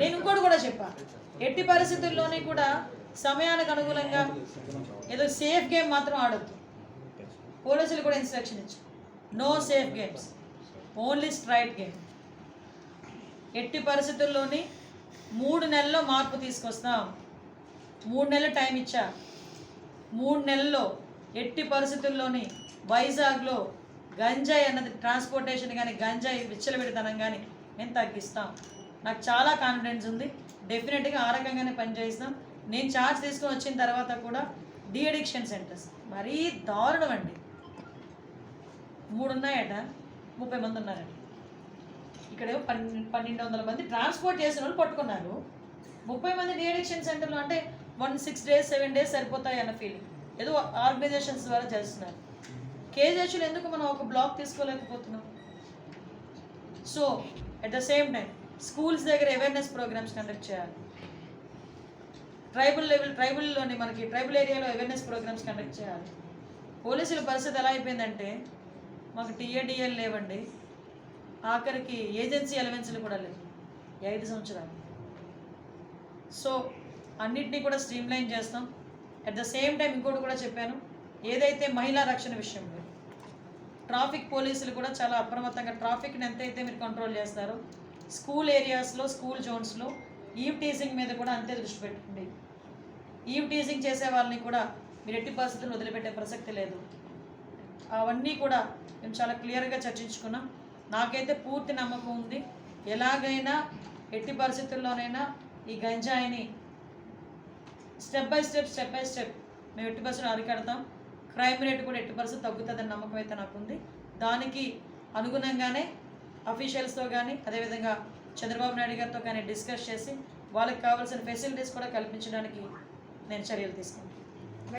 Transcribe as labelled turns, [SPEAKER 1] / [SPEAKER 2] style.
[SPEAKER 1] నేను ఇంకోటి కూడా చెప్పా. ఎట్టి పరిస్థితుల్లోని కూడా సమయానికి అనుగుణంగా ఏదో సేఫ్ గేమ్ మాత్రం ఆడొద్దు. పోలీసులు కూడా ఇన్స్ట్రక్షన్ ఇచ్చారు. No safe games only straight game ఎట్టి పరిస్థితుల్లోని మూడు నెలల్లో మార్పు తీసుకొస్తాం. మూడు నెలలు టైం ఇచ్చా. మూడు నెలల్లో ఎట్టి పరిస్థితుల్లోని వైజాగ్లో గంజాయి అన్నది ట్రాన్స్పోర్టేషన్ కానీ గంజాయి విచ్చలవిడితనం కానీ మేము తగ్గిస్తాం. నాకు చాలా కాన్ఫిడెన్స్ ఉంది. డెఫినెట్గా ఆ రకంగానే పనిచేస్తాం నేను ఛార్జ్ తీసుకొని వచ్చిన తర్వాత కూడా డి అడిక్షన్ సెంటర్స్ మరీ దారుణం అండి. మూడు ఉన్నాయట ముప్పై మంది ఉన్నారండి ఇక్కడేమో పన్నెండు పన్నెండు వందల మంది ట్రాన్స్పోర్ట్ చేసిన వాళ్ళు పట్టుకున్నారు. ముప్పై మంది డి అడిక్షన్ సెంటర్లో అంటే one six days seven days సరిపోతాయి అన్న ఫీలింగ్ ఏదో ఆర్గనైజేషన్స్ ద్వారా చేస్తున్నారు. కేజీహెచ్లు ఎందుకు మనం ఒక block తీసుకోలేకపోతున్నాం? So at the same time schools దగ్గర అవేర్నెస్ ప్రోగ్రామ్స్ కండక్ట్ చేయాలి. ట్రైబల్ లెవెల్ ట్రైబల్లోని మనకి ట్రైబల్ ఏరియాలో అవేర్నెస్ ప్రోగ్రామ్స్ కండక్ట్ చేయాలి. పోలీసుల పరిస్థితి ఎలా అయిపోయిందంటే మాకు టీఏడిఎల్ లేవండి. ఆఖరికి ఏజెన్సీ అలవెన్స్లు కూడా లేవు. ఐదు సంవత్సరాలు. సో అన్నిటినీ కూడా స్ట్రీమ్లైన్ చేస్తాం. అట్ ద సేమ్ టైం ఇంకోటి కూడా చెప్పాను. ఏదైతే మహిళా రక్షణ విషయంలో ట్రాఫిక్ పోలీసులు కూడా చాలా అప్రమత్తంగా ట్రాఫిక్ని ఎంతైతే మీరు కంట్రోల్ చేస్తారో స్కూల్ ఏరియాస్లో స్కూల్ జోన్స్లో ఈవ్ టీజింగ్ మీద కూడా అంతే దృష్టి పెట్టండి ఈవ్ టీజింగ్ చేసే వాళ్ళని కూడా మీరు ఎట్టి పరిస్థితులు వదిలిపెట్టే ప్రసక్తి లేదు. అవన్నీ కూడా మేము చాలా క్లియర్గా చర్చించుకున్నాం. నాకైతే పూర్తి నమ్మకం ఉంది. ఎలాగైనా ఎట్టి పరిస్థితుల్లోనైనా ఈ గంజాయిని step by step step by step మేము ఎట్టి పరిస్థితులు అరికడతాం. క్రైమ్ రేట్ కూడా ఎట్టి పరిస్థితి తగ్గుతుందని నమ్మకం అయితే నాకు ఉంది దానికి అనుగుణంగానే అఫీషియల్స్తో కానీ అదేవిధంగా చంద్రబాబు నాయుడు గారితో కానీ డిస్కస్ చేసి వాళ్ళకి కావాల్సిన ఫెసిలిటీస్ కూడా కల్పించడానికి నేను చర్యలు తీసుకుంటాను